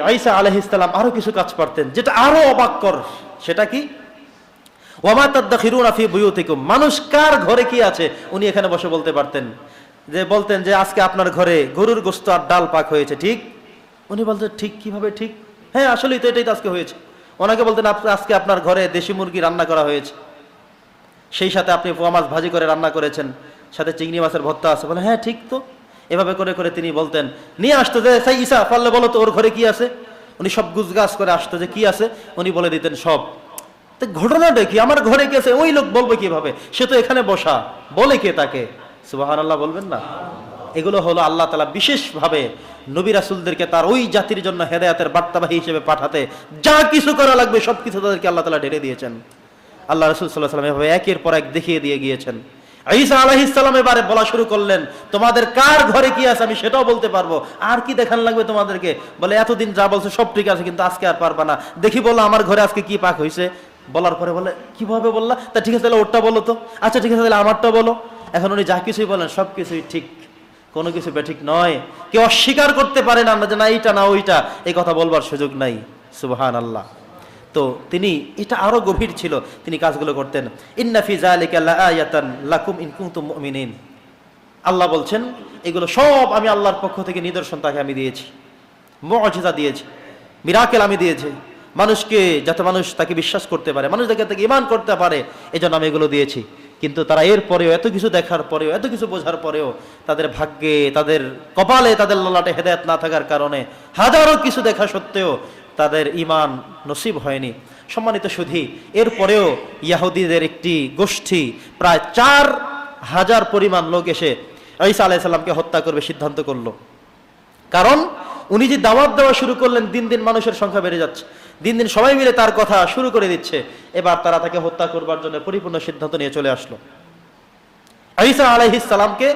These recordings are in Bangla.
আইসা আলহ ইসলাম আরও কিছু কাজ পারতেন যেটা আরও অবাক্কর। সেটা কি? বুয়ুতিকুম। মানুষ কার ঘরে কি আছে? উনি এখানে বসে বলতে পারতেন। যে বলতেন যে, আজকে আপনার ঘরে গরুর গোস্ত আর ডাল পাক হয়েছে। ঠিক? উনি বলতেন, ঠিক, কীভাবে ঠিক? হ্যাঁ আসলেই তো এটাই তো আজকে হয়েছে। ওনাকে বলতেন আজকে আপনার ঘরে দেশি মুরগি রান্না করা হয়েছে। সেই সাথে আপনি পোয়া মাছ ভাজি করে রান্না করেছেন। সাথে চিংড়ি মাছের ভর্তা আছে। বলে হ্যাঁ ঠিক তো। এভাবে করে করে তিনি বলতেন, নিয়ে আসতো যে সাই ইসা পারলে বলো তো ওর ঘরে কি আছে? উনি সব গুজগাছ করে আসতো যে কি আছে, উনি বলে দিতেন সব। তো ঘটনাটা কি? আমার ঘরে কি আছে? ওই লোক বলবে কীভাবে? সে তো এখানে বসা। বলে কে তাকে? সুবাহান আল্লাহ বলবেন না। এগুলো হলো আল্লাহ তালা বিশেষভাবে নবী রাসুলদেরকে তার ওই জাতির জন্য হেদায়াতের বার্তাবাহী হিসেবে পাঠাতে যা কিছু করা লাগবে সব কিছু তাদেরকে আল্লাহ তালা ঢেলে দিয়েছেন। আল্লাহ রসুল সাল্লাহ সাল্লাম এভাবে একের পর এক দেখিয়ে দিয়ে গিয়েছেন। ঈসা আলাহিসাল্লাম এবারে বলা শুরু করলেন, তোমাদের কার ঘরে কি আছে আমি সেটাও বলতে পারব। আর কি দেখান লাগবে তোমাদেরকে? বলে, এতদিন যা বলছে সব ঠিক আছে, কিন্তু আজকে আর পারবা না। দেখি বলল আমার ঘরে আজকে কি পাক হয়েছে বলার পরে বলে, কীভাবে বললা? তা ঠিক আছে, তাহলে ওরটা বলো তো। আচ্ছা ঠিক আছে, তাহলে আমারটা বলো। এখন উনি যা কিছুই বলেন, সব কিছুই ঠিক। কোনো কিছু বেঠিক নয়। কেউ অস্বীকার করতে পারে না যে না, এইটা না, ওইটা, এই কথা বলবার সুযোগ নাই। সুবহান আল্লাহ তো তিনি, এটা আরও গভীর ছিল, তিনি কাজগুলো করতেন। ইন্নাফি জালিকা লাকুম ইন কুনতুম আল্লাহ বলছেন, এগুলো সব আমি আল্লাহর পক্ষ থেকে নিদর্শন তাকে আমি দিয়েছি। মুআজিজা দিয়েছি, মিরাকেল আমি দিয়েছি। মানুষকে, যাতে মানুষ তাকে বিশ্বাস করতে পারে, মানুষ যাতে তাকে ইমান করতে পারে, এজন্য আমি এগুলো দিয়েছি। কিন্তু তারা এর পরেও, এত কিছু দেখার পরেও, এত কিছু বোঝার পরেও, তাদের ভাগ্যে, তাদের কপালে, তাদের ললাটে হেদায়ত না থাকার কারণে হাজারো কিছু দেখা সত্ত্বেও তাদের ইমান নসিব হয়নি। সম্মানিত সুধী, এরপরেও ইয়াহুদিদের একটি গোষ্ঠী প্রায় চার হাজার পরিমাণ লোক এসে ঈসা আলাইসাল্লামকে হত্যা করবে, সিদ্ধান্ত করল। কারণ উনি যে দাওয়াত দেওয়া শুরু করলেন, দিন দিন মানুষের সংখ্যা বেড়ে যাচ্ছে। দিন দিন সবাই মিলে তার কথা শুরু করে দিচ্ছে। এবার তারা তাকে হত্যা করবার জন্য পরিপূর্ণ সিদ্ধান্ত নিয়ে চলে আসলো। ঈসা আলাইহিস সালামকে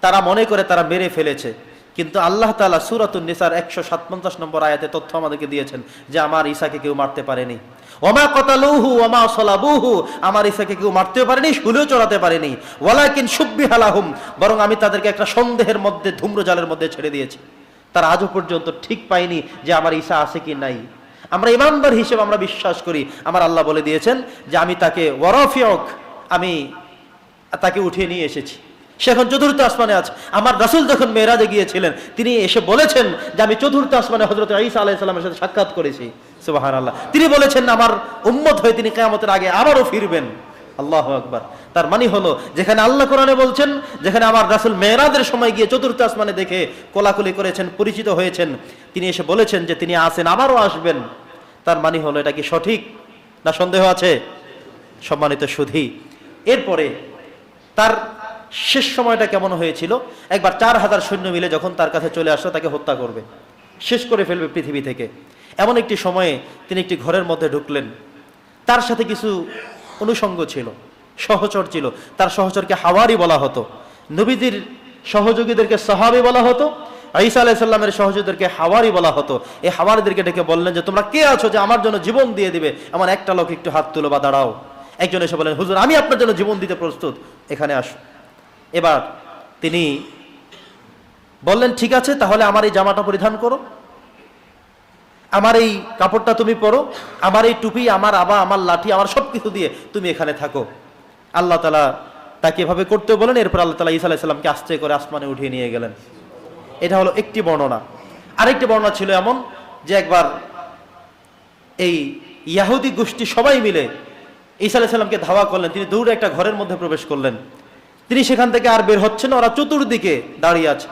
তারা মনে করে তারা মেরে ফেলেছে। কিন্তু আল্লাহ তাআলা সূরাতুন নিসার একশো সাতপঞ্চাশ নম্বর আয়াতে তথ্য আমাদেরকে দিয়েছেন যে আমার ঈশাকে কেউ মারতে পারেনি। ওমা কতালুহু, ওমা সলাবুহু, আমার ঈশাকে কেউ মারতেও পারেনি শুলেও চড়াতে পারেনি। ওয়ালাকিন সুব্বিহালাহুম বরং আমি তাদেরকে একটা সন্দেহের মধ্যে, ধূম্রজালের মধ্যে ছেড়ে দিয়েছি। তারা আজও পর্যন্ত ঠিক পায়নি যে আমার ঈশা আছে কি নাই। আমরা ইমানদার হিসেবে আমরা বিশ্বাস করি। আমার আল্লাহ বলে দিয়েছেন যে আমি তাকে ওয়ারফিয়ক আমি তাকে উঠিয়ে নিয়ে এসেছি। সে এখন চতুর্থ আসমানে আছে। আমার রাসুল যখন মেয়েরাজে গিয়েছিলেন, তিনি এসে বলেছেন যে আমি চতুর্থ আসমানে হজরত ঈসা আলাহ সাল্লামের সাথে সাক্ষাৎ করেছি। সুবাহান আল্লাহ তিনি বলেছেন, আমার উম্মত হয়ে তিনি কেয়ামতের আগে আবারও ফিরবেন। আল্লাহ আকবার। তার মানে হলো, যেখানে আল্লাহ কোরআনে বলছেন, যেখানে আমার রাসুল মেয়েরাজের সময় গিয়ে চতুর্থ আসমানে দেখে কোলাকুলি করেছেন, পরিচিত হয়েছেন, তিনি এসে বলেছেন যে তিনি আসেন আবারও আসবেন। তার মানে হলো, এটা কি সঠিক না সন্দেহ আছে? সম্মানিত সুধী। এরপরে তার শেষ সময়টা কেমন হয়েছিল? একবার চার হাজার সৈন্য মিলে যখন তার কাছে চলে আসলো, তাকে হত্যা করবে। শেষ করে ফেলবে পৃথিবী থেকে। এমন একটি সময়ে তিনি একটি ঘরের মধ্যে ঢুকলেন। তার সাথে কিছু অনুষঙ্গ ছিল, সহচর ছিল। তার সহচরকে হাওয়ারি বলা হতো। নবীদের সহযোগীদেরকে সাহাবি বলা হতো। ঈসা আলাইসাল্লামের সহযোগীদেরকে হাওয়ারি বলা হতো। এই হাওয়ারিদেরকে ডেকে বললেন যে, তোমরা কে আছো যে আমার জন্য জীবন দিয়ে দিবে? এমন একটা লোক একটু হাত তুলো বা দাঁড়াও। একজন এসে বলেন হুজুর, আমি আপনার জন্য জীবন দিতে প্রস্তুত। এখানে আসো। এবার তিনি বললেন, ঠিক আছে, তাহলে আমার এই জামাটা পরিধান করো। আমার এই কাপড়টা তুমি পরো। আমার এই টুপি, আমার আবা, আমার লাঠি, আমার সব কিছু দিয়ে তুমি এখানে থাকো। আল্লাহ তালা তাকে এভাবে করতে বলেন। এরপর আল্লাহ তালা ঈসা আলাইসাল্লামকে আস্তে করে আসমানে উঠিয়ে নিয়ে গেলেন। এটা হলো একটি বর্ণনা। আরেকটি বর্ণনা ছিল এমন যে একবার এই ইয়াহুদি গোষ্ঠী সবাই মিলে ঈসা আলাইসাল্লামকে ধাওয়া করলেন। তিনি দূরে একটা ঘরের মধ্যে প্রবেশ করলেন। তিনি সেখান থেকে আর বের হচ্ছেন ওরা চতুর্দিকে দাঁড়িয়ে আছে।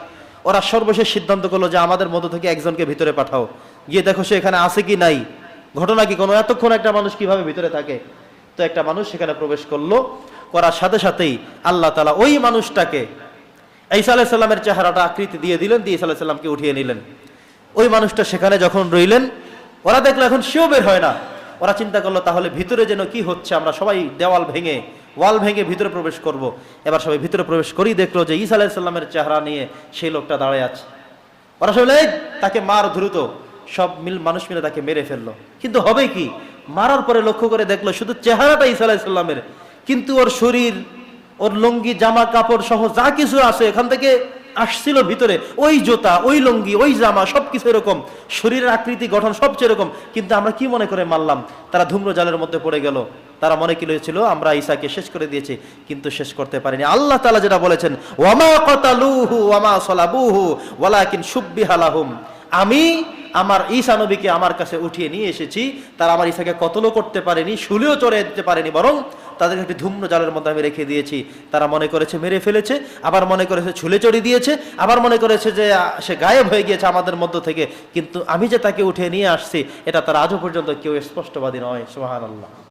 ওরা সর্বশেষ সিদ্ধান্ত করল যে আমাদের মধ্য থেকে একজনকে ভিতরে পাঠাও। গিয়ে দেখো সে এখানে আছে কি নাই। ঘটনা কি? কোনো এতক্ষণ একটা মানুষ কীভাবে ভিতরে থাকে? তো একটা মানুষ সেখানে প্রবেশ করল। করার সাথে সাথেই আল্লাহ তালা ওই মানুষটাকে ঈসা আলাইসাল্লামের চেহারাটা আকৃতি দিয়ে দিলেন, দিয়ে ঈসা আলাইসাল্লামকে উঠিয়ে নিলেন। ওই মানুষটা সেখানে যখন রইলেন, ওরা দেখল এখন সেও বের হয় না। ওরা চিন্তা করল তাহলে ভিতরে যেন কি হচ্ছে, আমরা সবাই দেওয়াল ভেঙে ওয়াল ভেঙে ভিতরে প্রবেশ করব। এবার সবাই ভিতরে প্রবেশ করেই দেখল যে ঈসা আলাইসাল্লামের চেহারা নিয়ে সেই লোকটা দাঁড়ায় আছে। ওরা সবাই "এই, তাকে মার দ্রুত। সব মিল মানুষ মিলে তাকে মেরে ফেলল। কিন্তু হবে কি? মারার পরে লক্ষ্য করে দেখল শুধু চেহারাটা ঈসা আলাইসাল্লামের কিন্তু ওর শরীর ওর লুঙ্গি জামা কাপড় সহ যা কিছু আছে এখান থেকে আসছিল ভিতরে। ওই জোতা ওই লঙ্গি ওই জামা সবকিছু এরকম। শরীরের আকৃতি গঠন সবচেয়ে এরকম। কিন্তু আমরা কি মনে করে মারলাম? তারা ধূম্র জালের মধ্যে পড়ে গেল। তারা মনে কি ছিল আমরা ঈসাকে শেষ করে দিয়েছি, কিন্তু শেষ করতে পারিনি। আল্লাহ তাআলা যেটা বলেছেন, ওয়ামা কাতালুহু ওয়ামা সালাবুহু, ওয়ালাকিন সুব্বিহালাহুম আমি আমার ঈসা নবীকে আমার কাছে উঠিয়ে নিয়ে এসেছি। তারা আমার ঈসাকে কতলও করতে পারেনি, শুলেও চড়ে দিতে পারেনি, বরং তাদেরকে একটি ধূম্র জালের মধ্যে আমি রেখে দিয়েছি। তারা মনে করেছে মেরে ফেলেছে, আবার মনে করেছে ছুলে চড়ি দিয়েছে, আবার মনে করেছে যে সে গায়েব হয়ে গিয়েছে আমাদের মধ্য থেকে। কিন্তু আমি যে তাকে উঠে নিয়ে আসছি, এটা তারা আজও পর্যন্ত কেউ স্পষ্টবাদী নয় সোহান আল্লাহ